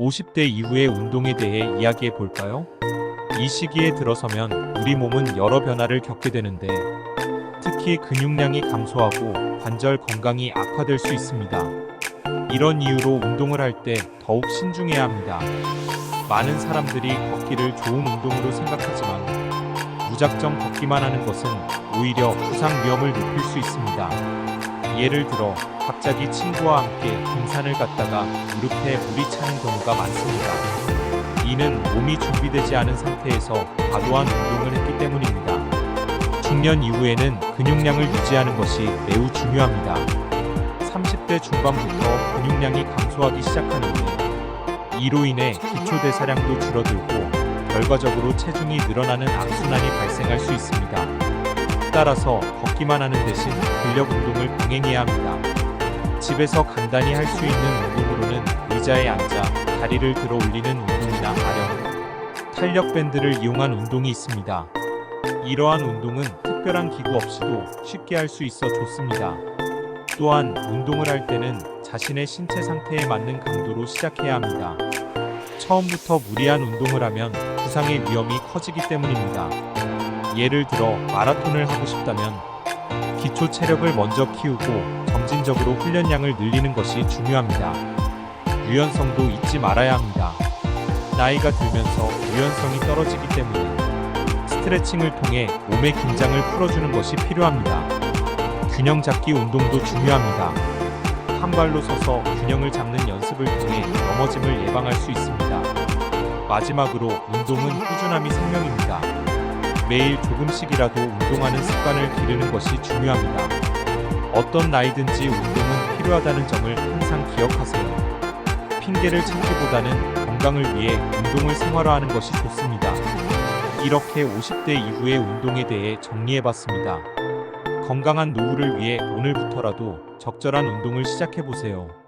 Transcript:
50대 이후의 운동에 대해 이야기해 볼까요? 이 시기에 들어서면 우리 몸은 여러 변화를 겪게 되는데 특히 근육량이 감소하고 관절 건강이 악화될 수 있습니다. 이런 이유로 운동을 할 때 더욱 신중해야 합니다. 많은 사람들이 걷기를 좋은 운동으로 생각하지만 무작정 걷기만 하는 것은 오히려 부상 위험을 높일 수 있습니다. 예를 들어 갑자기 친구와 함께 등산을 갔다가 무릎에 물이 차는 경우가 많습니다. 이는 몸이 준비되지 않은 상태에서 과도한 운동을 했기 때문입니다. 중년 이후에는 근육량을 유지하는 것이 매우 중요합니다. 30대 중반부터 근육량이 감소하기 시작하는데 이로 인해 기초 대사량도 줄어들고 결과적으로 체중이 늘어나는 악순환이 발생할 수 있습니다. 따라서 걷기만 하는 대신 근력 운동을 병행해야 합니다. 집에서 간단히 할 수 있는 운동으로는 의자에 앉아 다리를 들어 올리는 운동이나 아령, 탄력 밴드를 이용한 운동이 있습니다. 이러한 운동은 특별한 기구 없이도 쉽게 할 수 있어 좋습니다. 또한 운동을 할 때는 자신의 신체 상태에 맞는 강도로 시작해야 합니다. 처음부터 무리한 운동을 하면 부상의 위험이 커지기 때문입니다. 예를 들어 마라톤을 하고 싶다면 기초 체력을 먼저 키우고 점진적으로 훈련량을 늘리는 것이 중요합니다. 유연성도 잊지 말아야 합니다. 나이가 들면서 유연성이 떨어지기 때문에 스트레칭을 통해 몸의 긴장을 풀어주는 것이 필요합니다. 균형 잡기 운동도 중요합니다. 한 발로 서서 균형을 잡는 연습을 통해 넘어짐을 예방할 수 있습니다. 마지막으로 운동은 꾸준함이 생명입니다. 매일 조금씩이라도 운동하는 습관을 기르는 것이 중요합니다. 어떤 나이든지 운동은 필요하다는 점을 항상 기억하세요. 핑계를 찾기보다는 건강을 위해 운동을 생활화하는 것이 좋습니다. 이렇게 50대 이후의 운동에 대해 정리해봤습니다. 건강한 노후를 위해 오늘부터라도 적절한 운동을 시작해보세요.